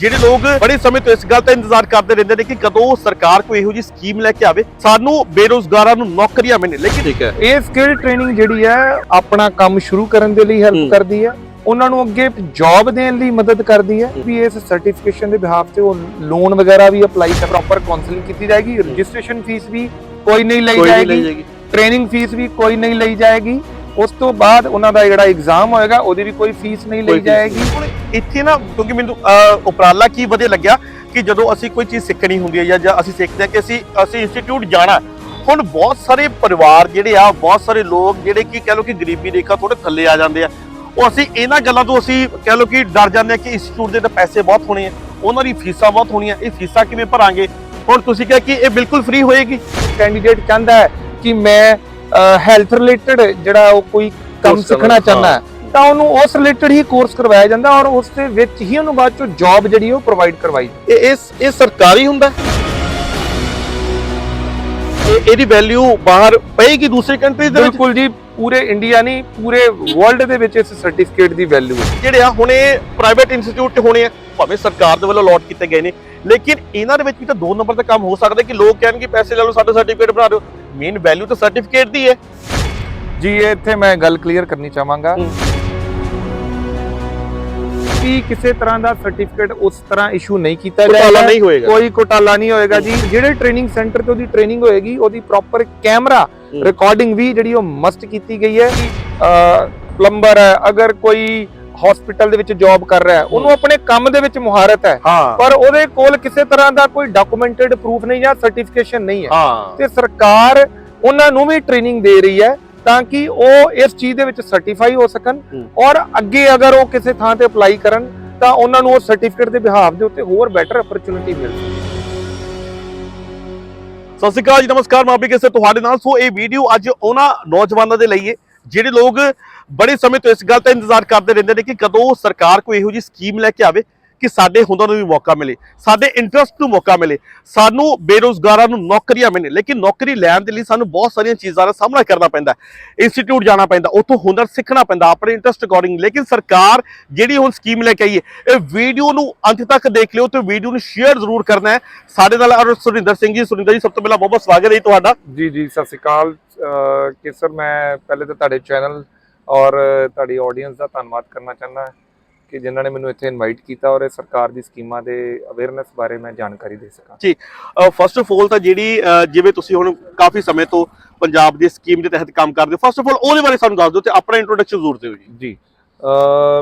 ਜਿਹੜੇ ਲੋਕ ਬੜੇ ਸਮੇਂ ਤੋਂ ਇਸ ਗੱਲ ਦਾ ਇੰਤਜ਼ਾਰ ਕਰਦੇ ਰਹਿੰਦੇ ਨੇ ਕਿ ਕਦੋਂ ਸਰਕਾਰ ਕੋਈ ਇਹੋ ਜਿਹੀ ਸਕੀਮ ਲੈ ਕੇ ਆਵੇ ਸਾਨੂੰ ਬੇਰੋਜ਼ਗਾਰਾਂ ਨੂੰ ਨੌਕਰੀਆਂ ਮਿਲਣ। ਲੇਕਿਨ ਠੀਕ ਹੈ। ਇਹ ਸਕਿੱਲ ਟ੍ਰੇਨਿੰਗ ਜਿਹੜੀ ਹੈ ਆਪਣਾ ਕੰਮ ਸ਼ੁਰੂ ਕਰਨ ਦੇ ਲਈ। ਹੈਲਪ ਕਰਦੀ ਹੈ। ਉਹਨਾਂ ਨੂੰ ਅੱਗੇ ਜੌਬ ਦੇਣ ਲਈ ਮਦਦ ਕਰਦੀ ਹੈ ਵੀ ਇਸ ਸਰਟੀਫਿਕੇਸ਼ਨ ਦੇ ਬਿਹਾਫ ਤੇ ਉਹ ਲੋਨ ਵਗੈਰਾ ਵੀ ਅਪਲਾਈ ਕਰ ਪ੍ਰੋਪਰ ਕਾਉਂਸਲਿੰਗ ਕੀਤੀ ਜਾਏਗੀ ਰਜਿਸਟ੍ਰੇਸ਼ਨ ਫੀਸ ਵੀ ਕੋਈ ਨਹੀਂ ਲਈ ਜਾਏਗੀ ਟ੍ਰੇਨਿੰਗ ਫੀਸ ਵੀ ਕੋਈ ਨਹੀਂ ਲਈ ਜਾਏਗੀ। ਉਸ ਤੋਂ ਬਾਅਦ ਉਹਨਾਂ ਦਾ ਜਿਹੜਾ ਐਗਜ਼ਾਮ ਹੋਏਗਾ ਉਹਦੀ ਵੀ ਕੋਈ ਫੀਸ ਨਹੀਂ ਲਈ ਜਾਏਗੀ। ਹੁਣ ਇੱਥੇ ਨਾ ਕਿਉਂਕਿ ਮੈਨੂੰ ਅਹ, ਉਪਰਾਲਾ ਕੀ ਵਧੀਆ ਲੱਗਿਆ ਕਿ ਜਦੋਂ ਅਸੀਂ ਕੋਈ ਚੀਜ਼ ਸਿੱਖਣੀ ਹੁੰਦੀ ਹੈ ਜਾਂ- ਜਾਂ ਅਸੀਂ ਸਿੱਖਦੇ ਹਾਂ ਕਿ ਅਸੀਂ ਅਸੀਂ ਇੰਸਟੀਚਿਊਟ ਜਾਣਾ ਹੈ। ਹੁਣ ਬਹੁਤ ਸਾਰੇ ਪਰਿਵਾਰ ਜਿਹੜੇ ਆ ਬਹੁਤ ਸਾਰੇ ਲੋਕ ਜਿਹੜੇ ਕਿ ਕਹਿ ਲਓ ਕਿ ਗਰੀਬੀ ਰੇਖਾ ਥੋੜੇ ਥੱਲੇ ਆ ਜਾਂਦੇ ਆ ਉਹ ਅਸੀਂ ਇਹਨਾਂ ਗੱਲਾਂ ਤੋਂ ਅਸੀਂ ਕਹਿ ਲਓ ਕਿ ਡਰ ਜਾਂਦੇ ਆ ਕਿ ਇੰਸਟੀਚਿਊਟ ਦੇ ਤਾਂ ਪੈਸੇ ਬਹੁਤ ਹੋਣੇ ਆ ਉਹਨਾਂ ਦੀ ਫੀਸਾਂ ਬਹੁਤ ਹੋਣੀਆਂ ਇਹ ਫੀਸਾਂ ਕਿਵੇਂ ਭਰਾਂਗੇ? ਹੁਣ ਤੁਸੀਂ ਕਿਹਾ ਕਿ ਇਹ ਬਿਲਕੁਲ ਫ੍ਰੀ ਹੋਏਗੀ। ਕੈਂਡੀਡੇਟ ਚਾਹੁੰਦਾ ਹੈ ਕਿ ਮੈਂ ਹੈਲਥ ਰਿਲੇਟਡ ਜਿਹੜਾ ਉਹ ਕੋਈ ਕੰਮ ਸਿੱਖਣਾ ਚਾਹੁੰਦਾ। ਤਾਂ ਉਹਨੂੰ ਉਸ ਰਿਲੇਟਡ ਹੀ ਕੋਰਸ ਕਰਵਾਇਆ ਜਾਂਦਾ ਔਰ ਉਸ ਦੇ ਵਿੱਚ ਹੀ ਉਹਨੂੰ ਬਾਅਦ ਚੋਂ ਜੌਬ ਜਿਹੜੀ ਉਹ ਪ੍ਰੋਵਾਈਡ ਕਰਵਾਈ ਇਹ ਇਸ ਇਹ ਸਰਕਾਰੀ ਹੁੰਦਾ? ਇਹਦੀ ਵੈਲਿਊ ਬਾਹਰ ਪਏਗੀ ਦੂਸਰੇ ਕੰਟਰੀਜ਼ ਦੇ ਵਿੱਚ? ਬਿਲਕੁਲ ਜੀ ਪੂਰੇ ਇੰਡੀਆ ਨਹੀਂ ਪੂਰੇ ਵਰਲਡ ਦੇ ਵਿੱਚ ਇਸ ਸਰਟੀਫਿਕੇਟ ਦੀ ਵੈਲਿਊ ਹੈ। ਜਿਹੜੇ ਆ ਹੁਣ ਪ੍ਰਾਈਵੇਟ ਇੰਸਟੀਚਿਊਟ ਹੋਣੇ ਆ ਭਾਵੇਂ ਸਰਕਾਰ ਦੇ ਵੱਲੋਂ ਅਲਾਟ ਕੀਤੇ ਗਏ ਨੇ ਲੇਕਿਨ ਇਹਨਾਂ ਦੇ ਵਿੱਚ ਵੀ ਤਾਂ ਦੋ ਨੰਬਰ ਦਾ ਕੰਮ ਹੋ ਸਕਦਾ ਕਿ ਲੋਕ ਕਹਿਣਗੇ ਪੈਸੇ ਲੈ ਲਓ ਸਾਡਾ ਸਰਟੀਫਿਕੇਟ ਬਣਾ ਦਿਓ। ਮੇਨ ਵੈਲਿਊ ਤਾਂ ਸਰਟੀਫਿਕੇਟ ਦੀ ਹੈ। ਜੀ ਇਹ ਇੱਥੇ ਮੈਂ ਗੱਲ ਕਲੀਅਰ ਕਰਨੀ ਚਾਹਾਂਗਾ। ਕਿ ਕਿਸੇ ਤਰ੍ਹਾਂ ਦਾ ਸਰਟੀਫਿਕੇਟ ਉਸ ਤਰ੍ਹਾਂ ਇਸ਼ੂ ਨਹੀਂ ਕੀਤਾ ਜਾਏਗਾ? ਕੋਈ ਘੁਟਾਲਾ ਨਹੀਂ ਹੋਏਗਾ ਜੀ। ਜਿਹੜੇ ਟ੍ਰੇਨਿੰਗ ਸੈਂਟਰ ਤੇ ਉਹਦੀ ਟ੍ਰੇਨਿੰਗ ਹੋਏਗੀ ਉਹਦੀ ਪ੍ਰੋਪਰ ਕੈਮਰਾ। ਰਿਕਾਰਡਿੰਗ ਵੀ ਜਿਹੜੀ ਉਹ ਮਸਟ ਕੀਤੀ ਗਈ ਹੈ। ਪਲੰਬਰ ਹੈ ਅਗਰ ਕੋਈ ਹਸਪੀਟਲ ਦੇ ਵਿੱਚ ਜੌਬ ਕਰ ਰਿਹਾ ਹੈ। ਉਹਨੂੰ ਆਪਣੇ ਕੰਮ ਦੇ ਵਿੱਚ ਮੁਹਾਰਤ ਹੈ। ਹਾਂ। ਪਰ ਉਹਦੇ ਕੋਲ ਕਿਸੇ ਤਰ੍ਹਾਂ ਦਾ ਕੋਈ ਡਾਕੂਮੈਂਟਡ ਪ੍ਰੂਫ ਨਹੀਂ ਜਾਂ ਸਰਟੀਫਿਕੇਸ਼ਨ ਨਹੀਂ ਹੈ। ਹਾਂ। ਤੇ ਸਰਕਾਰ ਉਹਨਾਂ ਨੂੰ ਵੀ ਟ੍ਰੇਨਿੰਗ ਦੇ ਰਹੀ ਹੈ ਤਾਂ ਕਿ ਉਹ ਇਸ ਚੀਜ਼ ਦੇ ਵਿੱਚ ਸਰਟੀਫਾਈ ਹੋ ਸਕਣ ਹੂੰ। ਔਰ ਅੱਗੇ ਅਗਰ ਉਹ ਕਿਸੇ ਥਾਂ ਤੇ ਅਪਲਾਈ ਕਰਨ ਤਾਂ ਉਹਨਾਂ ਨੂੰ ਉਹ ਸਰਟੀਫਿਕੇਟ ਦੇ ਬਿਹਾਫ ਦੇ ਉੱਤੇ ਹੋਰ ਬੈਟਰ ਅਪਰਚੂਨਿਟੀ ਮਿਲ ਸਕੇ ਸਤਿ ਸ਼੍ਰੀ ਅਕਾਲ ਜੀ ਨਮਸਕਾਰ ਮੈਂ ਆਪੀ ਕਿਸੇ ਤੁਹਾਡੇ ਨਾਲ। ਸੋ ਇਹ ਵੀਡੀਓ ਅੱਜ ਉਹਨਾਂ ਨੌਜਵਾਨਾਂ ਦੇ ਲਈ ਹੈ। ਜਿਹੜੇ ਲੋਕ ਬੜੇ ਸਮੇਂ ਤੋਂ ਇਸ ਗੱਲ ਦਾ ਇੰਤਜ਼ਾਰ ਕਰਦੇ ਰਹਿੰਦੇ ਨੇ ਕਿ ਕਦੋਂ ਸਰਕਾਰ ਕੋਈ ਇਹੋ ਜਿਹੀ ਸਕੀਮ ਲੈ ਕੇ ਆਵੇ ਕਿ ਸਾਡੇ ਹੁਨਰ ਨੂੰ ਵੀ ਮੌਕਾ ਮਿਲੇ, ਸਾਡੇ ਇੰਟਰਸਟ ਨੂੰ ਮੌਕਾ ਮਿਲੇ। ਸਾਨੂੰ ਬੇਰੋਜ਼ਗਾਰਾਂ ਨੂੰ ਨੌਕਰੀਆਂ ਮਿਲੇ ਲੇਕਿਨ ਨੌਕਰੀ ਲੈਣ ਦੇ ਲਈ ਸਾਨੂੰ ਬਹੁਤ ਸਾਰੀਆਂ ਚੀਜ਼ਾਂ ਦਾ ਸਾਹਮਣਾ ਕਰਨਾ ਪੈਂਦਾ ਇੰਸਟੀਚਿਊਟ ਜਾਣਾ ਪੈਂਦਾ, ਉੱਥੋਂ ਹੁਨਰ ਸਿੱਖਣਾ ਪੈਂਦਾ, ਆਪਣੇ ਇੰਟਰਸਟ ਅਕੋਰਡਿੰਗ ਲੇਕਿਨ ਸਰਕਾਰ ਜਿਹੜੀ ਹੁਣ ਸਕੀਮ ਲੈ ਕੇ ਆਈ ਹੈ, ਇਹ ਵੀਡੀਓ ਨੂੰ ਅੰਤ ਤੱਕ ਦੇਖ ਲਿਓ ਤੇ ਵੀਡੀਓ ਨੂੰ ਸ਼ੇਅਰ ਜ਼ਰੂਰ ਕਰਨਾ ਹੈ। ਸਾਡੇ ਨਾਲ ਔਰ ਸੁਰਿੰਦਰ ਸਿੰਘ ਜੀ, ਸੁਰਿੰਦਰ ਜੀ, ਸਭ ਤੋਂ ਪਹਿਲਾਂ ਬਹੁਤ ਬਹੁਤ ਸਵਾਗਤ ਹੈ ਜੀ ਤੁਹਾਡਾ। ਜੀ ਜੀ, ਸਤਿ ਸ਼੍ਰੀ ਅਕਾਲ। ਕਿ ਸਰ, ਮੈਂ ਪਹਿਲੇ ਤਾਂ ਤੁਹਾਡੇ ਚੈਨਲ ਔਰ ਤੁਹਾਡੀ ਆਡੀਅנס ਦਾ ਧੰਨਵਾਦ ਕਰਨਾ ਚਾਹੁੰਦਾ ਕਿ ਜਿਨ੍ਹਾਂ ਨੇ ਮੈਨੂੰ ਇੱਥੇ ਇਨਵਾਈਟ ਕੀਤਾ ਔਰ ਇਹ ਸਰਕਾਰ ਦੀ ਸਕੀਮਾਂ ਦੇ ਅਵੇਅਰਨੈਸ ਬਾਰੇ ਮੈਂ ਜਾਣਕਾਰੀ ਦੇ ਸਕਾਂ। ਫਸਟ ਆਫ ਆਲ ਤਾਂ ਜਿਹੜੀ ਜਿਵੇਂ ਤੁਸੀਂ ਹੁਣ ਕਾਫੀ ਸਮੇਂ ਤੋਂ ਪੰਜਾਬ ਦੀ ਸਕੀਮ ਦੇ ਤਹਿਤ ਕੰਮ ਕਰਦੇ ਹੋ ਫਸਟ ਆਫ ਆਲ ਉਹਦੇ ਬਾਰੇ ਸਾਨੂੰ ਦੱਸ ਦਿਓ ਤੇ ਆਪਣਾ ਇੰਟਰੋਡਕਸ਼ਨ ਜ਼ਰੂਰ ਦਿਓ ਜੀ। ਜੀ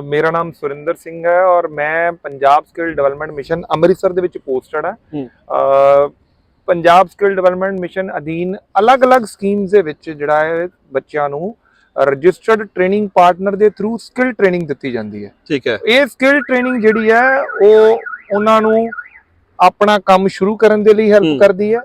ਮੇਰਾ ਨਾਮ ਸੁਰਿੰਦਰ ਸਿੰਘ ਹੈ ਔਰ ਮੈਂ Punjab skill development mission Amritsar ਦੇ ਵਿੱਚ ਪੋਸਟਡ ਹਾਂ। ਪੰਜਾਬ ਸਕਿੱਲ ਡਿਵੈਲਪਮੈਂਟ ਮਿਸ਼ਨ ਅਧੀਨ ਅਲੱਗ-ਅਲੱਗ ਸਕੀਮਸ ਦੇ ਵਿੱਚ ਜਿਹੜਾ ਹੈ ਬੱਚਿਆਂ ਨੂੰ ਰਜਿਸਟਰਡ ਟ੍ਰੇਨਿੰਗ ਪਾਰਟਨਰ ਦੇ ਥਰੂ ਸਕਿੱਲ ਟ੍ਰੇਨਿੰਗ ਦਿੱਤੀ ਜਾਂਦੀ ਹੈ। ਠੀਕ ਹੈ। ਇਹ ਸਕਿੱਲ ਟ੍ਰੇਨਿੰਗ ਜਿਹੜੀ ਹੈ ਉਹ ਉਹਨਾਂ ਨੂੰ ਆਪਣਾ ਕੰਮ ਸ਼ੁਰੂ ਕਰਨ ਦੇ ਲਈ। ਹੈਲਪ ਕਰਦੀ ਹੈ।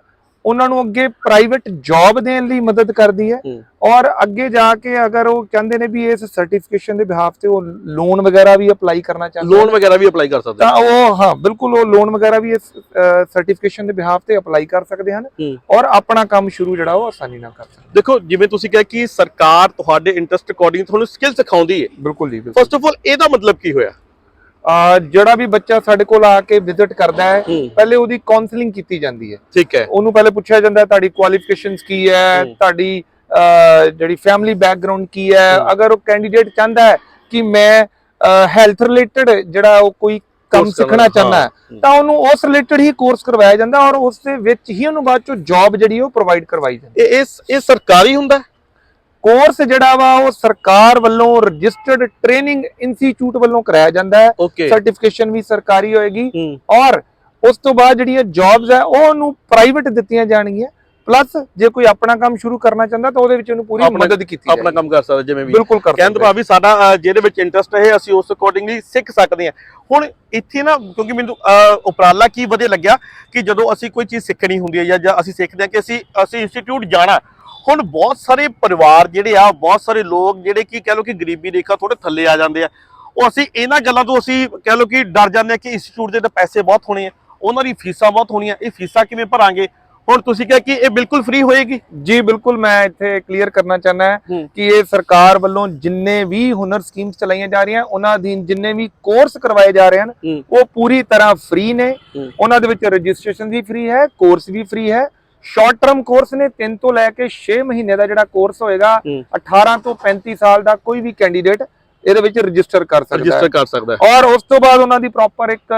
ਉਹਨਾਂ ਨੂੰ ਅੱਗੇ ਪ੍ਰਾਈਵੇਟ ਜੌਬ ਦੇਣ ਲਈ ਮਦਦ ਕਰਦੀ ਹੈ। ਔਰ ਅੱਗੇ ਜਾ ਕੇ ਅਗਰ ਉਹ ਕਹਿੰਦੇ ਨੇ ਵੀ ਇਸ ਸਰਟੀਫਿਕੇਸ਼ਨ ਦੇ ਬਿਹਾਫ ਤੇ ਉਹ ਲੋਨ ਵਗੈਰਾ ਵੀ ਅਪਲਾਈ ਕਰਨਾ ਚਾਹੁੰਦੇ ਲੋਨ ਵਗੈਰਾ ਵੀ ਅਪਲਾਈ ਕਰ ਸਕਦੇ ਤਾਂ ਉਹ ਹਾਂ ਬਿਲਕੁਲ ਉਹ ਲੋਨ ਵਗੈਰਾ ਵੀ ਇਸ ਸਰਟੀਫਿਕੇਸ਼ਨ ਦੇ ਬਿਹਾਫ ਤੇ ਅਪਲਾਈ ਕਰ ਸਕਦੇ ਹਨ। ਔਰ ਆਪਣਾ ਕੰਮ ਸ਼ੁਰੂ ਜਿਹੜਾ ਉਹ ਆਸਾਨੀ ਨਾਲ ਕਰ ਸਕਦੇ ਦੇਖੋ ਜਿਵੇਂ ਤੁਸੀਂ ਕਿਹਾ ਕਿ ਸਰਕਾਰ ਤੁਹਾਡੇ ਇੰਟਰਸਟ ਅਕੋਰਡਿੰਗ ਤੁਹਾਨੂੰ ਸਕਿੱਲ ਸਿਖਾਉਂਦੀ ਹੈ ਬਿਲਕੁਲ ਜੀ ਫਸਟ ਆਫ ਆਲ ਇਹਦਾ ਮਤਲਬ ਕੀ ਹੋਇਆ ਜਿਹੜਾ ਵੀ ਬੱਚਾ ਸਾਡੇ ਕੋਲ ਆ ਕੇ ਵਿਜ਼ਿਟ ਕਰਦਾ ਹੈ। ਪਹਿਲੇ ਉਹਦੀ ਕਾਉਂਸਲਿੰਗ ਕੀਤੀ ਜਾਂਦੀ ਹੈ ਠੀਕ ਹੈ ਉਹਨੂੰ ਪਹਿਲੇ ਪੁੱਛਿਆ ਜਾਂਦਾ ਹੈ ਤੁਹਾਡੀ ਕੁਆਲੀਫਿਕੇਸ਼ਨਸ ਕੀ ਹੈ। ਤੁਹਾਡੀ ਜਿਹੜੀ ਫੈਮਿਲੀ ਬੈਕਗ੍ਰਾਉਂਡ ਕੀ ਹੈ। ਅਗਰ ਉਹ ਕੈਂਡੀਡੇਟ ਚਾਹੁੰਦਾ ਹੈ ਕਿ ਮੈਂ ਹੈਲਥ ਰਿਲੇਟਡ ਜਿਹੜਾ ਉਹ ਕੋਈ ਕੰਮ ਸਿੱਖਣਾ ਚਾਹੁੰਦਾ ਹੈ। ਤਾਂ ਉਹਨੂੰ ਉਸ ਰਿਲੇਟਡ ਹੀ ਕੋਰਸ ਕਰਵਾਇਆ ਜਾਂਦਾ ਔਰ ਉਸ ਦੇ ਵਿੱਚ ਹੀ ਉਹਨੂੰ ਬਾਅਦ ਚੋਂ ਜੌਬ ਜਿਹੜੀ ਉਹ ਪ੍ਰੋਵਾਈਡ ਕਰਵਾਈ ਜਾਂਦੀ ਇਹ ਇਹ ਸਰਕਾਰੀ ਹੁੰਦਾ ਹੈ? ਕੋਰਸ ਜਿਹੜਾ ਵਾ ਉਹ ਸਰਕਾਰ ਵੱਲੋਂ ਰਜਿਸਟਰਡ ਟ੍ਰੇਨਿੰਗ ਇੰਸਟੀਚਿਊਟ ਵੱਲੋਂ ਕਰਾਇਆ ਜਾਂਦਾ ਹੈ। ਸਰਟੀਫਿਕੇਸ਼ਨ ਵੀ ਸਰਕਾਰੀ ਹੋਏਗੀ ਔਰ ਉਸ ਤੋਂ ਬਾਅਦ ਜਿਹੜੀਆਂ ਜੌਬਸ ਹੈ ਉਹ ਉਹਨੂੰ ਪ੍ਰਾਈਵੇਟ ਦਿੱਤੀਆਂ ਜਾਣਗੀਆਂ। ਪਲੱਸ ਜੇ ਕੋਈ ਆਪਣਾ ਕੰਮ ਸ਼ੁਰੂ ਕਰਨਾ ਚਾਹੁੰਦਾ ਤਾਂ ਉਹਦੇ ਵਿੱਚ ਉਹਨੂੰ ਪੂਰੀ ਆਪਣਾ- ਮਦਦ ਕੀਤੀ ਆਪਣਾ ਜਾਏਗੀ। ਕੰਮ ਕਰ ਸਕਦਾ ਜਿਵੇਂ ਵੀ। ਬਿਲਕੁਲ ਕਰ ਕਹਿੰਦੇ ਭਾਵੇਂ ਸਾਡਾ ਜਿਹਦੇ ਵਿੱਚ ਇੰਟਰਸਟ ਹੈ ਅਸੀਂ ਉਸ ਅਕੋਰਡਿੰਗਲੀ ਸਿੱਖ ਸਕਦੇ ਹਾਂ। ਹੁਣ ਇੱਥੇ ਨਾ ਕਿਉਂਕਿ ਮੈਨੂੰ ਉਪਰਾਲਾ ਕੀ ਵਧੀਆ ਲੱਗਿਆ ਕਿ ਜਦੋਂ ਅਸੀਂ ਕੋਈ ਚੀਜ਼ ਸਿੱਖਣੀ ਹੁੰਦੀ ਹੈ ਜਾਂ- ਅਸੀਂ ਸਿੱਖਦੇ ਹਾਂ ਕਿ ਅਸੀਂ ਅਸੀਂ ਇੰਸਟੀਚਿਊਟ ਜਾਣਾ। ਹੁਣ ਬਹੁਤ ਸਾਰੇ ਪਰਿਵਾਰ ਜਿਹੜੇ ਆ ਬਹੁਤ ਸਾਰੇ ਲੋਕ ਜਿਹੜੇ ਕਿ ਕਹਿ ਲਓ ਕਿ ਗਰੀਬੀ ਰੇਖਾ ਥੋੜੇ ਥੱਲੇ ਆ ਜਾਂਦੇ ਆ ਉਹ ਅਸੀਂ ਇਹਨਾਂ ਗੱਲਾਂ ਤੋਂ ਅਸੀਂ ਕਹਿ ਲਓ ਕਿ ਡਰ ਜਾਂਦੇ ਆ ਕਿ ਇੰਸਟੀਚਿਊਟ ਦੇ ਤਾਂ ਪੈਸੇ ਬਹੁਤ ਹੋਣੇ ਆ ਉਹਨਾਂ ਦੀ ਫੀਸਾਂ ਬਹੁਤ ਹੋਣੀਆਂ ਇਹ ਫੀਸਾਂ ਕਿਵੇਂ ਭਰਾਂਗੇ ਹੁਣ ਤੁਸੀਂ ਕਿਹਾ ਕਿ ਇਹ ਬਿਲਕੁਲ ਫ੍ਰੀ ਹੋਏਗੀ ਜੀ ਬਿਲਕੁਲ ਮੈਂ ਇੱਥੇ ਕਲੀਅਰ ਕਰਨਾ ਹਾਂ ਹੂੰ। ਕਿ ਇਹ ਸਰਕਾਰ ਵੱਲੋਂ ਜਿੰਨੇ ਵੀ ਹੁਨਰ ਸਕੀਮਸ ਚਲਾਈਆਂ ਜਾ ਰਹੀਆਂ ਉਹਨਾਂ ਅਧੀਨ ਜਿੰਨੇ ਵੀ ਕੋਰਸ ਕਰਵਾਏ ਜਾ ਰਹੇ ਹਨ। ਉਹ ਪੂਰੀ ਤਰ੍ਹਾਂ ਫ੍ਰੀ ਨੇ। ਉਹਨਾਂ ਦੇ ਵਿੱਚ ਰਜਿਸਟ੍ਰੇਸ਼ਨ ਵੀ ਫ੍ਰੀ ਹੈ ਕੋਰਸ ਵੀ ਫ੍ਰੀ ਹੈ ਸ਼ਾਰਟ ਟਰਮ ਕੋਰਸ ਨੇ 3 ਤੋਂ ਲੈ ਕੇ 6 ਮਹੀਨੇ ਦਾ ਜਿਹੜਾ ਕੋਰਸ ਹੋਏਗਾ ਹੂੰ। 18 ਤੋਂ 35 ਸਾਲ ਦਾ ਕੋਈ ਵੀ ਕੈਂਡੀਡੇਟ ਇਹਦੇ ਵਿੱਚ ਰਜਿਸਟਰ ਕਰ ਸਕਦਾ ਰਜਿਸਟਰ ਹੈ ਕਰ ਸਕਦਾ ਹੈ ਔਰ ਉਸ ਤੋਂ ਬਾਅਦ ਉਹਨਾਂ ਦੀ ਪ੍ਰੋਪਰ ਇੱਕ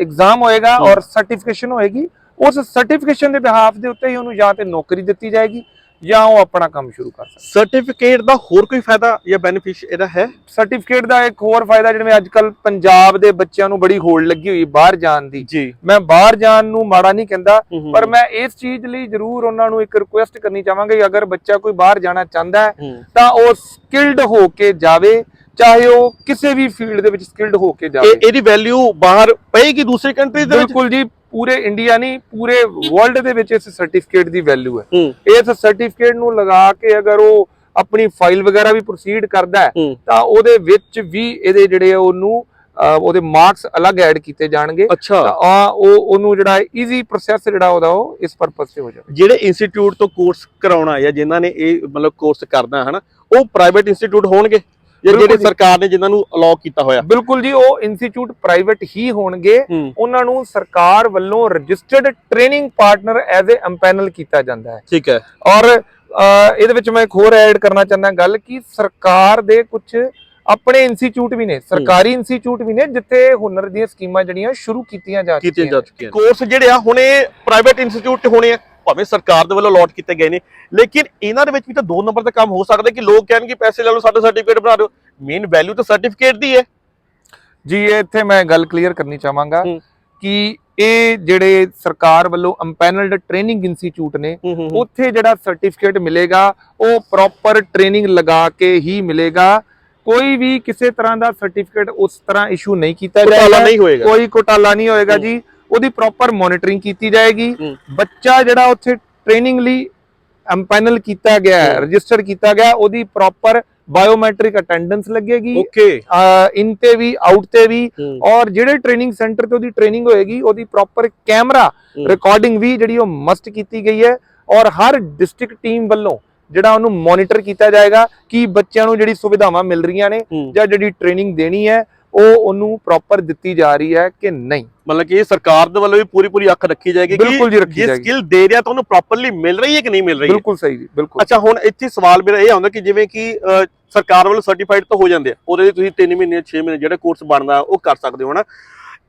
ਐਗਜ਼ਾਮ ਹੋਏਗਾ। ਔਰ ਸਰਟੀਫਿਕੇਸ਼ਨ ਹੋਏਗੀ ਉਸ ਸਰਟੀਫਿਕੇਸ਼ਨ ਦੇ ਬਿਹਾਫ ਦੇ ਉੱਤੇ ਹੀ ਉਹਨੂੰ ਜਾਂ ਤੇ ਨੌਕਰੀ ਦਿੱਤੀ ਜਾਏਗੀ ਜਾਂ ਉਹ ਆਪਣਾ ਕੰਮ ਸ਼ੁਰੂ ਕਰ ਸਕਦਾ। ਸਰਟੀਫਿਕੇਟ ਦਾ ਹੋਰ ਕੋਈ ਫਾਇਦਾ ਜਾਂ ਬੈਨੀਫਿਟ ਇਹਦਾ ਹੈ? ਸਰਟੀਫਿਕੇਟ ਦਾ ਇੱਕ ਹੋਰ ਫਾਇਦਾ ਜਿਵੇਂ ਅੱਜ ਕੱਲ ਪੰਜਾਬ ਦੇ ਬੱਚਿਆਂ ਨੂੰ ਬੜੀ ਹੋੜ ਲੱਗੀ ਹੋਈ ਬਾਹਰ ਜਾਣ ਦੀ। ਜੀ। ਮੈਂ ਬਾਹਰ ਜਾਣ ਨੂੰ ਮਾੜਾ ਨਹੀਂ ਕਹਿੰਦਾ ਪਰ ਮੈਂ ਇਸ ਚੀਜ਼ ਲਈ ਜ਼ਰੂਰ ਉਹਨਾਂ ਨੂੰ ਇੱਕ ਰਿਕੁਐਸਟ ਕਰਨੀ ਚਾਹਾਂਗਾ ਕਿ ਅਗਰ ਬੱਚਾ ਕੋਈ ਬਾਹਰ ਜਾਣਾ ਚਾਹੁੰਦਾ ਹੈ ਤਾਂ ਉਹ ਸਕਿਲਡ ਹੋ ਕੇ ਜਾਵੇ ਚਾਹੇ ਉਹ ਕਿਸੇ ਵੀ ਫੀਲਡ ਦੇ ਵਿੱਚ ਸਕਿਲਡ ਹੋ ਕੇ ਜਾਵੇ। ਇਹ ਇਹਦੀ ਵੈਲਿਊ ਬਾਹਰ ਪਏਗੀ ਦੂਸਰੀ ਕੰਟਰੀ ਦੇ ਵਿੱਚ? ਬਿਲਕੁਲ ਜੀ ਪੂਰੇ ਇੰਡੀਆ ਨਹੀਂ ਪੂਰੇ ਵਰਲਡ ਦੇ ਵਿੱਚ ਇਸ ਸਰਟੀਫਿਕੇਟ ਦੀ ਵੈਲਿਊ ਹੈ। ਇਸ ਸਰਟੀਫਿਕੇਟ ਨੂੰ ਲਗਾ ਕੇ ਅਗਰ ਉਹ ਆਪਣੀ ਫਾਈਲ ਵਗੈਰਾ ਵੀ ਪ੍ਰੋਸੀਡ ਕਰਦਾ ਤਾਂ ਉਹਦੇ ਵਿੱਚ ਵੀ ਇਹਦੇ ਜਿਹੜੇ ਉਹਨੂੰ ਉਹਦੇ ਮਾਰਕਸ ਅਲੱਗ ਐਡ ਕੀਤੇ ਜਾਣਗੇ। ਤਾਂ ਉਹ ਉਹਨੂੰ ਜਿਹੜਾ ਈਜ਼ੀ ਪ੍ਰੋਸੈਸ ਜਿਹੜਾ ਉਹਦਾ ਉਹ ਇਸ ਪਰਪਸ ਤੇ ਹੋ ਜਾਵੇ। ਜਿਹੜੇ ਇੰਸਟੀਚਿਊਟ ਤੋਂ ਕੋਰਸ ਕਰਾਉਣਾ ਜਾਂ ਜਿਨ੍ਹਾਂ ਨੇ ਇਹ ਮਤਲਬ ਕੋਰਸ ਕਰਨਾ ਹੈ ਹਨਾ ਉਹ ਪ੍ਰਾਈਵੇਟ ਇੰਸਟੀਚਿਊਟ ਹੋਣਗੇ? ਜਾਂ ਜਿਹੜੇ। ਸਰਕਾਰ ਨੇ ਜਿਨ੍ਹਾਂ ਨੂੰ ਅਲਾਉ ਕੀਤਾ ਹੋਇਆ। ਬਿਲਕੁਲ ਜੀ ਉਹ ਇੰਸਟੀਚਿਊਟ ਪ੍ਰਾਈਵੇਟ ਹੀ ਹੋਣਗੇ। ਉਹਨਾਂ ਨੂੰ ਸਰਕਾਰ ਵੱਲੋਂ registered training partner as uh empanel ਕੀਤਾ ਜਾਂਦਾ ਹੈ। ਠੀਕ ਹੈ। ਔਰ ਇਹਦੇ ਵਿੱਚ ਮੈਂ ਇੱਕ ਹੋਰ ਐਡ ਕਰਨਾ ਚਾਹੁੰਦਾ ਗੱਲ ਕਿ ਸਰਕਾਰ ਦੇ ਕੁਝ ਆਪਣੇ ਇੰਸਟੀਚਿਊਟ ਵੀ ਨੇ ਸਰਕਾਰੀ ਇੰਸਟੀਚਿਊਟ ਵੀ ਨੇ ਜਿੱਥੇ ਹੁਨਰ ਦੀਆਂ ਸਕੀਮਾਂ ਜਿਹੜੀਆਂ ਸ਼ੁਰੂ ਕੀਤੀਆਂ ਜਾ ਚੁੱਕੀਆਂ ਕੋਰਸ ਜਿਹੜੇ ਆ ਹੁਣ ਇਹ ਪ੍ਰਾਈਵੇਟ ਇੰਸਟੀਚਿਊਟ ਤੇ ਹੋਣੇ ਆ। ਭਾਵੇਂ ਸਰਕਾਰ ਦੇ ਵੱਲੋਂ ਅਲਾਟ ਕੀਤੇ ਗਏ ਨੇ ਲੇਕਿਨ ਇਹਨਾਂ ਦੇ ਵਿੱਚ ਵੀ ਤਾਂ ਦੋ ਨੰਬਰ ਦਾ ਕੰਮ ਹੋ ਸਕਦਾ ਕਿ ਲੋਕ ਕਹਿਣਗੇ ਪੈਸੇ ਲੈ ਲਓ ਸਾਡਾ ਸਰਟੀਫਿਕੇਟ ਬਣਾ ਦਿਓ। ਮੇਨ ਵੈਲਿਊ ਤਾਂ ਸਰਟੀਫਿਕੇਟ ਦੀ ਹੈ। ਜੀ ਇਹ ਇੱਥੇ ਮੈਂ ਗੱਲ ਕਲੀਅਰ ਕਰਨੀ ਚਾਹਾਂਗਾ। ਕਿ ਇਹ ਜਿਹੜੇ ਸਰਕਾਰ ਵੱਲੋਂ ਐਮਪੈਨਲਡ ਟ੍ਰੇਨਿੰਗ ਇੰਸਟੀਚਿਊਟ ਨੇ ਉੱਥੇ ਜਿਹੜਾ ਸਰਟੀਫਿਕੇਟ ਮਿਲੇਗਾ ਉਹ ਪ੍ਰੋਪਰ ਟ੍ਰੇਨਿੰਗ ਲਗਾ ਕੇ ਹੀ ਮਿਲੇਗਾ। ਕੋਈ ਵੀ ਕਿਸੇ ਤਰ੍ਹਾਂ ਦਾ ਸਰਟੀਫਿਕੇਟ ਉਸ ਤਰ੍ਹਾਂ ਇਸ਼ੂ ਨਹੀਂ ਕੀਤਾ ਜਾਏਗਾ। ਕੋਈ ਘੁਟਾਲਾ ਨਹੀਂ ਹੋਏਗਾ। ਜੀ। ਉਹਦੀ ਪ੍ਰੋਪਰ ਮੋਨਿਟਰਿੰਗ ਕੀਤੀ ਜਾਏਗੀ। ਬੱਚਾ ਜਿਹੜਾ ਉੱਥੇ ਟ੍ਰੇਨਿੰਗ ਲਈ ਐਮਪੈਨਲ ਕੀਤਾ ਗਿਆ ਹੈ। ਰਜਿਸਟਰ ਕੀਤਾ ਗਿਆ ਉਹਦੀ ਪ੍ਰੋਪਰ ਬਾਇਓਮੈਟ੍ਰਿਕ ਅਟੈਂਡੈਂਸ ਲੱਗੇਗੀ। ਓਕੇ ਇਨ ਤੇ ਵੀ ਆਊਟ ਤੇ ਵੀ। ਔਰ ਜਿਹੜੇ ਟ੍ਰੇਨਿੰਗ ਸੈਂਟਰ ਤੇ ਉਹਦੀ ਟ੍ਰੇਨਿੰਗ ਹੋਏਗੀ ਉਹਦੀ ਪ੍ਰੋਪਰ ਕੈਮਰਾ। ਰਿਕਾਰਡਿੰਗ ਵੀ ਜਿਹੜੀ ਉਹ ਮਸਟ ਕੀਤੀ ਗਈ ਹੈ। ਔਰ ਹਰ ਡਿਸਟ੍ਰਿਕਟ ਟੀਮ ਵੱਲੋਂ ਜਿਹੜਾ ਉਹਨੂੰ ਮੋਨੀਟਰ ਕੀਤਾ ਜਾਏਗਾ ਕਿ ਬੱਚਿਆਂ ਨੂੰ ਜਿਹੜੀ ਸੁਵਿਧਾਵਾਂ ਮਿਲ ਰਹੀਆਂ ਨੇ ਜਾਂ ਜਿਹੜੀ ਟ੍ਰੇਨਿੰਗ ਦੇਣੀ ਹੈ ਉਹ ਉਹਨੂੰ ਪ੍ਰੋਪਰ ਦਿੱਤੀ ਜਾ ਰਹੀ ਹੈ ਕਿ ਨਹੀਂ। ਮਤਲਬ ਕਿ ਇਹ ਸਰਕਾਰ ਦੇ ਵੱਲੋਂ ਵੀ ਪੂਰੀ ਪੂਰੀ ਅੱਖ ਰੱਖੀ ਜਾਏਗੀ ਬਿਲਕੁਲ ਜੀ, ਰੱਖੀ ਜਾਏਗੀ। ਸਕਿੱਲ ਦੇ ਰਿਹਾ ਤਾਂ ਉਹਨੂੰ ਪ੍ਰੋਪਰਲੀ ਮਿਲ ਰਹੀ ਹੈ ਕਿ ਨਹੀਂ ਮਿਲ ਰਹੀ ਬਿਲਕੁਲ ਸਹੀ ਜੀ ਬਿਲਕੁਲ। ਅੱਛਾ ਹੁਣ ਇੱਥੇ ਸਵਾਲ ਮੇਰਾ ਇਹ ਆਉਂਦਾ ਕਿ ਜਿਵੇਂ ਕਿ ਸਰਕਾਰ ਵੱਲੋਂ ਸਰਟੀਫਾਈਡ ਤਾਂ ਹੋ ਜਾਂਦੇ ਆ ਉਹਦੇ ਲਈ ਤੁਸੀਂ 3 ਮਹੀਨੇ 6 ਮਹੀਨੇ ਜਿਹੜਾ ਕੋਰਸ ਬਣਦਾ ਉਹ ਕਰ ਸਕਦੇ ਹੋ ਹਨਾ?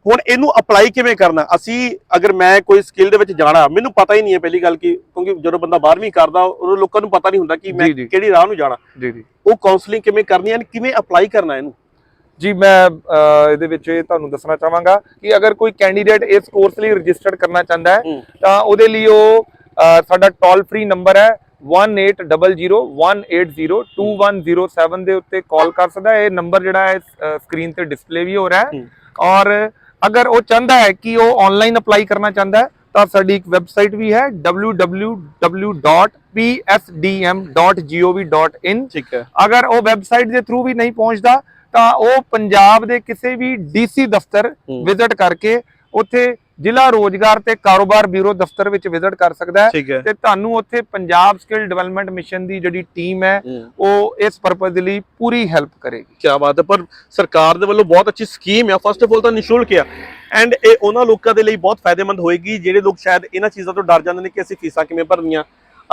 ਹੁਣ ਇਹਨੂੰ ਅਪਲਾਈ ਕਿਵੇਂ ਕਰਨਾ? ਅਸੀਂ ਅਗਰ ਮੈਂ ਕੋਈ ਸਕਿੱਲ ਦੇ ਵਿੱਚ ਜਾਣਾ ਮੈਨੂੰ ਪਤਾ ਹੀ ਨਹੀਂ ਹੈ ਪਹਿਲੀ ਗੱਲ ਕਿ ਕਿਉਂਕਿ ਜਦੋਂ ਬੰਦਾ 12ਵੀਂ ਕਰਦਾ ਉਹ ਲੋਕਾਂ ਨੂੰ ਪਤਾ ਨਹੀਂ ਹੁੰਦਾ ਕਿ ਮੈਂ। ਕਿਹੜੀ ਰਾਹ ਨੂੰ ਜਾਣਾ। ਜੀ ਜੀ। ਉਹ ਕਾਉਂਸਲਿੰਗ ਕਿਵੇਂ ਕਰਨੀ ਹੈ ਕਿਵੇਂ ਅਪਲਾਈ ਕਰਨਾ ਇਹਨੂੰ? ਜੀ ਮੈਂ ਇਹਦੇ ਵਿੱਚ ਇਹ ਤੁਹਾਨੂੰ ਦੱਸਣਾ ਚਾਹਾਂਗਾ ਕਿ ਅਗਰ ਕੋਈ ਕੈਂਡੀਡੇਟ ਇਸ ਕੋਰਸ ਲਈ ਰਜਿਸਟਰਡ ਕਰਨਾ ਚਾਹੁੰਦਾ ਹੈ। ਤਾਂ ਉਹਦੇ ਲਈ ਉਹ ਸਾਡਾ ਟੋਲ ਫ੍ਰੀ ਨੰਬਰ ਹੈ 1800180210 ਦੇ ਉੱਤੇ ਕਾਲ ਕਰ ਸਕਦਾ ਹੈ ਇਹ ਨੰਬਰ ਜਿਹੜਾ ਹੈ ਸਕਰੀਨ ਤੇ ਡਿਸਪਲੇ ਵੀ ਹੋ ਰਿਹਾ ਹੂੰ। ਔਰ ਅਗਰ ਉਹ ਚਾਹੁੰਦਾ ਹੈ ਕਿ ਉਹ ਆਨਲਾਈਨ ਅਪਲਾਈ ਕਰਨਾ ਚਾਹੁੰਦਾ ਹੈ ਤਾਂ ਸਾਡੀ ਇੱਕ ਵੈਬਸਾਈਟ ਵੀ ਹੈ www.psdm.gov.in ਠੀਕ ਹੈ ਅਗਰ ਉਹ ਵੈਬਸਾਈਟ ਦੇ ਥਰੂ ਵੀ ਨਹੀਂ ਪਹੁੰਚਦਾ ਤਾਂ ਉਹ ਪੰਜਾਬ ਦੇ ਕਿਸੇ ਵੀ ਡੀਸੀ ਦਫ਼ਤਰ ਹੂੰ। ਵਿਜ਼ਿਟ ਕਰਕੇ ਉੱਥੇ ਜ਼ਿਲ੍ਹਾ ਰੋਜ਼ਗਾਰ ਤੇ ਕਾਰੋਬਾਰ ਬਿਊਰੋ ਦਫ਼ਤਰ ਵਿੱਚ ਵਿਜ਼ਿਟ ਕਰ ਸਕਦਾ ਹੈ। ਹੈ। ਤੇ ਤੁਹਾਨੂੰ ਉੱਥੇ ਪੰਜਾਬ ਸਕਿੱਲ ਡਿਵੈਲਪਮੈਂਟ ਮਿਸ਼ਨ ਦੀ ਜਿਹੜੀ ਟੀਮ ਹੈ ਉਹ ਇਸ ਪਰਪਸ ਦੇ ਲਈ ਪੂਰੀ ਹੈਲਪ ਕਰੇਗੀ। ਕੀ ਬਾਤ ਹੈ ਪਰ ਸਰਕਾਰ ਦੇ ਵੱਲੋਂ ਬਹੁਤ ਅੱਛੀ ਸਕੀਮ ਹੈ ਫਸਟ ਆਫ ਆਲ ਤਾਂ ਨਿਸ਼ੁਲਕ ਆ। ਐਂਡ ਇਹ ਉਹਨਾਂ ਲੋਕਾਂ ਦੇ ਲਈ ਬਹੁਤ ਫਾਇਦੇਮੰਦ ਹੋਏਗੀ ਜਿਹੜੇ ਲੋਕ ਸ਼ਾਇਦ ਇਹਨਾਂ ਚੀਜ਼ਾਂ ਤੋਂ ਡਰ ਜਾਂਦੇ ਨੇ ਕਿ ਅਸੀਂ ਫੀਸਾਂ ਕਿਵੇਂ ਭਰਨੀਆਂ।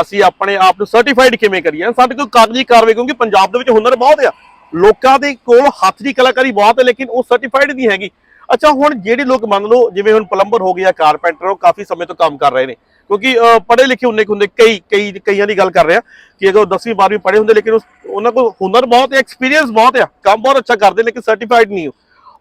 ਅਸੀਂ ਆਪਣੇ ਆਪ ਨੂੰ ਸਰਟੀਫਾਈਡ ਕਿਵੇਂ ਕਰੀਏ? ਸਾਡੇ ਕੋਲ ਕਾਗਜ਼ੀ ਕਾਰਵਾਈ ਕਿਉਂਕਿ ਪੰਜਾਬ ਦੇ ਵਿੱਚ ਹੁਨਰ ਬਹੁਤ ਆ। ਲੋਕਾਂ ਦੇ ਕੋਲ ਹੱਥ ਦੀ ਕਲਾਕਾਰੀ ਬਹੁਤ ਹੈ ਲੇਕਿਨ ਉਹ ਸਰਟੀਫਾਈਡ ਨਹੀਂ ਹੈਗੀ। ਅੱਛਾ ਹੁਣ ਜਿਹੜੇ ਲੋਕ ਮੰਨ ਲਓ ਜਿਵੇਂ ਹੁਣ ਪਲੰਬਰ ਹੋ ਗਿਆ ਕਾਰਪੈਂਟਰ ਉਹ ਕਾਫੀ ਸਮੇਂ ਤੋਂ ਕੰਮ ਕਰ ਰਹੇ ਨੇ। ਕਿਉਂਕਿ ਪੜ੍ਹੇ ਲਿਖੇ ਹੁੰਦੇ ਹੁੰਦੇ ਕਈ ਕਈ ਕਈਆਂ ਦੀ ਗੱਲ ਕਰ ਰਿਹਾ ਕਿ ਅਗਰ ਉਹ 10ਵੀਂ 12ਵੀਂ ਪੜ੍ਹੇ ਹੁੰਦੇ ਲੇਕਿਨ ਉਹਨਾਂ ਕੋਲ ਹੁਨਰ ਬਹੁਤ ਹੈ ਐਕਸਪੀਰੀਅੰਸ ਬਹੁਤ ਆ ਕੰਮ ਬਹੁਤ ਅੱਛਾ ਕਰਦੇ ਲੇਕਿਨ ਸਰਟੀਫਾਈਡ ਨਹੀਂ ਉਹ।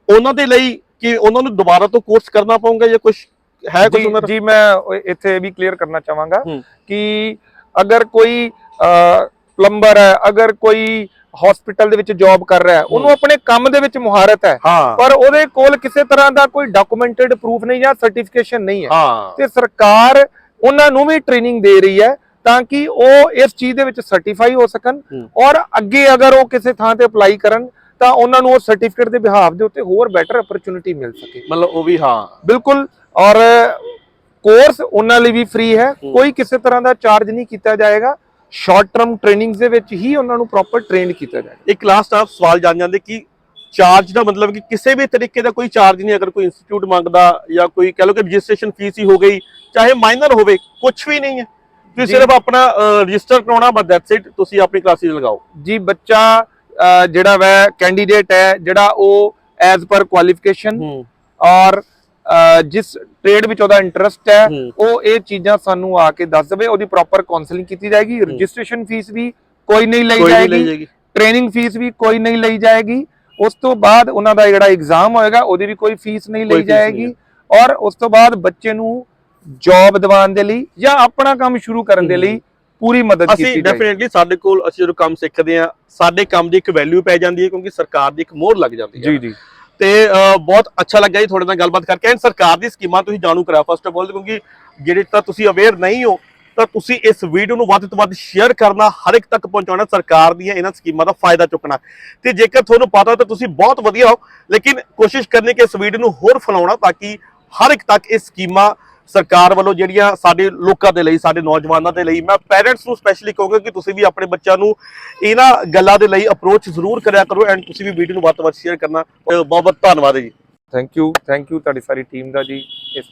ਉਹਨਾਂ ਦੇ ਲਈ ਕਿ ਉਹਨਾਂ ਨੂੰ ਦੁਬਾਰਾ ਤੋਂ ਕੋਰਸ ਕਰਨਾ ਪਊਗਾ ਜਾਂ ਕੁਝ ਹੈ ਕੁਝ ਜੀ ਉਹਨਾਂ ਜੀ ਮੈਂ ਇੱਥੇ ਵੀ ਕਲੀਅਰ ਕਰਨਾ ਚਾਹਾਂਗਾ ਹੂੰ। ਕਿ ਅਗਰ ਕੋਈ ਪਲੰਬਰ ਹੈ ਅਗਰ ਕੋਈ ਹਸਪੀਟਲ ਦੇ ਵਿੱਚ ਜੌਬ ਕਰ ਰਿਹਾ ਹੈ। ਉਹਨੂੰ ਆਪਣੇ ਕੰਮ ਦੇ ਵਿੱਚ ਮੁਹਾਰਤ ਹੈ। ਪਰ ਉਹਦੇ ਕੋਲ ਕਿਸੇ ਤਰ੍ਹਾਂ ਦਾ ਕੋਈ ਡਾਕੂਮੈਂਟਡ ਪ੍ਰੂਫ ਨਹੀਂ ਜਾਂ ਸਰਟੀਫਿਕੇਸ਼ਨ ਨਹੀਂ ਹੈ। ਤੇ ਸਰਕਾਰ ਉਹਨਾਂ ਨੂੰ ਵੀ ਟ੍ਰੇਨਿੰਗ ਦੇ ਰਹੀ ਹੈ ਤਾਂ ਕਿ ਉਹ ਇਸ ਚੀਜ਼ ਦੇ ਵਿੱਚ ਸਰਟੀਫਾਈ ਹੋ ਸਕਣ। ਔਰ ਅੱਗੇ ਅਗਰ ਉਹ ਕਿਸੇ ਥਾਂ ਤੇ ਅਪਲਾਈ ਕਰਨ ਤਾਂ ਉਹਨਾਂ ਨੂੰ ਉਹ ਸਰਟੀਫਿਕੇਟ ਦੇ ਬਿਹਾਫ ਦੇ ਉੱਤੇ ਹੋਰ ਬੈਟਰ ਅਪਰਚੂਨਿਟੀ ਮਿਲ ਸਕੇ। ਮਤਲਬ ਉਹ ਵੀ ਹਾਂ। ਬਿਲਕੁਲ। ਔਰ ਕੋਰਸ ਉਹਨਾਂ ਲਈ ਵੀ ਫ੍ਰੀ ਹੂੰ। ਕੋਈ ਕਿਸੇ ਤਰ੍ਹਾਂ ਦਾ ਚਾਰਜ ਨਹੀਂ ਕੀਤਾ ਜਾਏਗਾ। ਸ਼ਾਰਟ ਟਰਮ ਟ੍ਰੇਨਿੰਗਸ ਦੇ ਵਿੱਚ ਹੀ ਉਹਨਾਂ ਨੂੰ ਪ੍ਰੋਪਰ ਟ੍ਰੇਨ ਕੀਤਾ ਜਾਏਗਾ। ਇੱਕ ਲਾਸਟ ਆਪ ਸਵਾਲ ਜਾਣ ਜਾਂਦੇ ਕਿ ਚਾਰਜ ਦਾ ਮਤਲਬ ਕਿ ਕਿਸੇ ਵੀ ਤਰੀਕੇ ਦਾ ਕੋਈ ਚਾਰਜ ਨਹੀਂ ਅਗਰ ਕੋਈ ਇੰਸਟੀਚਿਊਟ ਮੰਗਦਾ ਜਾਂ ਕੋਈ ਕਹ ਲਓ ਕਿ ਰਜਿਸਟ੍ਰੇਸ਼ਨ ਫੀਸ ਹੀ ਹੋ ਗਈ ਚਾਹੇ ਮਾਈਨਰ ਹੋਵੇ ਕੁਝ ਵੀ ਨਹੀਂ ਹੈ। ਤੁਸੀਂ। ਸਿਰਫ ਆਪਣਾ ਰਜਿਸਟਰ ਕਰਾਉਣਾ ਬਸ ਦੈਟਸ ਇਟ ਤੁਸੀਂ ਆਪਣੀ ਕਲਾਸਿਸ ਲਗਾਓ। ਜੀ ਬੱਚਾ ਜਿਹੜਾ ਵੈ ਕੈਂਡੀਡੇਟ ਹੈ ਜਿਹੜਾ ਉਹ ਐਜ਼ ਪਰ ਕੁਆਲੀਫਿਕੇਸ਼ਨ ਔਰ ਜਿਸ ਟ੍ਰੇਡ ਵਿੱਚ ਉਹਦਾ ਇੰਟਰਸਟ ਹੈ। ਉਹ ਇਹ ਚੀਜ਼ਾਂ ਸਾਨੂੰ ਆ ਕੇ ਦੱਸ ਦੇਵੇ ਉਹਦੀ ਪ੍ਰੋਪਰ ਕਾਉਂਸਲਿੰਗ ਕੀਤੀ ਜਾਏਗੀ ਰਜਿਸਟ੍ਰੇਸ਼ਨ ਫੀਸ ਵੀ ਕੋਈ ਨਹੀਂ ਲਈ ਜਾਏਗੀ ਟ੍ਰੇਨਿੰਗ ਫੀਸ ਵੀ ਕੋਈ ਨਹੀਂ ਲਈ ਜਾਏਗੀ ਉਸ ਤੋਂ ਬਾਅਦ ਉਹਨਾਂ ਦਾ ਜਿਹੜਾ ਐਗਜ਼ਾਮ ਹੋਏਗਾ ਉਹਦੀ ਵੀ ਕੋਈ ਫੀਸ ਨਹੀਂ ਲਈ ਜਾਏਗੀ ਔਰ ਉਸ ਤੋਂ ਬਾਅਦ ਬੱਚੇ ਨੂੰ ਜੌਬ ਦਿਵਾਉਣ ਦੇ ਲਈ ਜਾਂ ਆਪਣਾ ਕੰਮ ਸ਼ੁਰੂ ਕਰਨ ਦੇ। ਲਈ ਪੂਰੀ ਮਦਦ ਕੀਤੀ ਅਸੀਂ ਡੈਫੀਨਿਟਲੀ ਸਾਡੇ ਕੋਲ ਅਸੀਂ ਜਦੋਂ ਕੰਮ ਸਿੱਖਦੇ ਆ ਸਾਡੇ ਕੰਮ ਦੀ ਇੱਕ ਵੈਲਿਊ ਪੈ ਜਾਂਦੀ ਹੈ ਕਿਉਂਕਿ ਸਰਕਾਰ ਦੀ ਇੱਕ ਮੋਹਰ ਲੱਗ ਜਾਂਦੀ ਹੈ। ਜੀ ਜੀ। ਤੇ ਬਹੁਤ ਅੱਛਾ ਲੱਗਿਆ ਜੀ ਤੁਹਾਡੇ ਨਾਲ ਗੱਲਬਾਤ ਕਰਕੇ। ਐਂਡ ਸਰਕਾਰ ਦੀ ਸਕੀਮਾਂ ਤੁਸੀਂ ਜਾਣੂ ਕਰਾ ਫਸਟ ਆਫ ਆਲ ਕਿਉਂਕਿ ਜਿਹੜੇ ਤਾਂ ਤੁਸੀਂ ਅਵੇਅਰ ਨਹੀਂ ਹੋ, ਤਾਂ ਤੁਸੀਂ ਇਸ ਵੀਡੀਓ ਨੂੰ ਵੱਧ ਤੋਂ ਵੱਧ ਸ਼ੇਅਰ ਕਰਨਾ, ਹਰ ਇੱਕ ਤੱਕ ਪਹੁੰਚਾਉਣਾ, ਸਰਕਾਰ ਦੀਆਂ ਇਹਨਾਂ ਸਕੀਮਾਂ ਦਾ ਫਾਇਦਾ ਚੁੱਕਣਾ। ਤੇ ਜੇਕਰ ਤੁਹਾਨੂੰ ਪਤਾ ਤਾਂ ਤੁਸੀਂ ਬਹੁਤ ਵਧੀਆ ਹੋ, ਲੇਕਿਨ ਕੋਸ਼ਿਸ਼ ਕਰਨੀ ਕਿ ਇਸ ਵੀਡੀਓ ਨੂੰ ਹੋਰ ਫੈਲਾਉਣਾ ਤਾਂ ਕਿ ਹਰ ਇੱਕ ਤੱਕ ਇਹ ਸਕੀਮਾਂ ਸਰਕਾਰ ਵੱਲੋਂ ਜਿਹੜੀਆਂ ਸਾਡੇ ਲੋਕਾਂ ਦੇ ਲਈ, ਸਾਡੇ ਨੌਜਵਾਨਾਂ ਦੇ ਲਈ, ਮੈਂ ਪੈਰੈਂਟਸ ਨੂੰ ਸਪੈਸ਼ਲੀ ਕਹੂੰਗਾ ਕਿ ਤੁਸੀਂ ਵੀ ਆਪਣੇ ਬੱਚਿਆਂ ਨੂੰ ਇਹਨਾਂ ਗੱਲਾਂ ਦੇ ਲਈ ਅਪਰੋਚ ਜ਼ਰੂਰ ਕਰਿਆ ਕਰੋ ਐਂਡ ਤੁਸੀਂ ਵੀ ਵੀਡੀਓ ਨੂੰ ਵੱਧ ਤੋਂ ਵੱਧ ਸ਼ੇਅਰ ਕਰਨਾ। ਬਹੁਤ ਬਹੁਤ ਧੰਨਵਾਦ ਜੀ। ਥੈਂਕ ਯੂ ਥੈਂਕ ਯੂ ਤੁਹਾਡੀ ਸਾਰੀ ਟੀਮ ਦਾ ਜੀ, ਇਸ